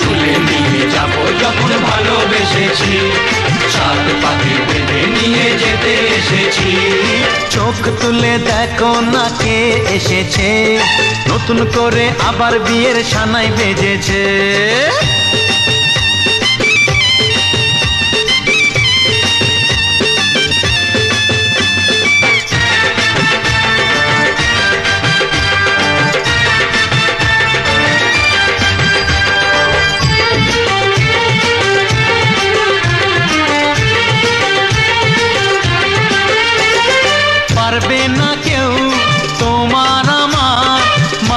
তুলে নিয়ে যাব যখন ভালোবেসেছি পাখি বেঁধে নিয়ে যেতে এসেছি চোখ তুলে দেখো না কে এসেছে। নতুন করে আবার বিয়ের সানাই বেজেছে।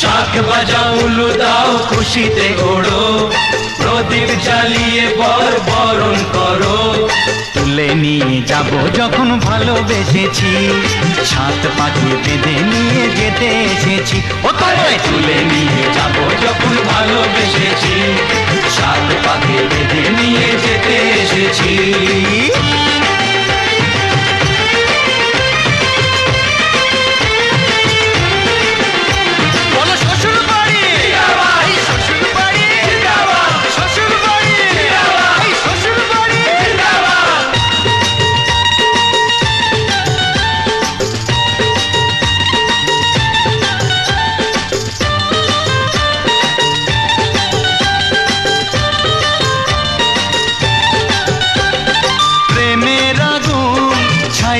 শাক বাজা উলু দাও খুশিতে ঘোড়ো প্রদীপ জ্বালিয়ে বর বরণ করো। তুলে নিয়ে যাব যখন ভালোবেসেছি। সাত পাখি বেঁধে নিয়ে যেতে এসেছি। ও তুলে নিয়ে যাব যখন ভালোবেসেছি।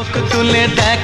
চোখ তুলে দেখো।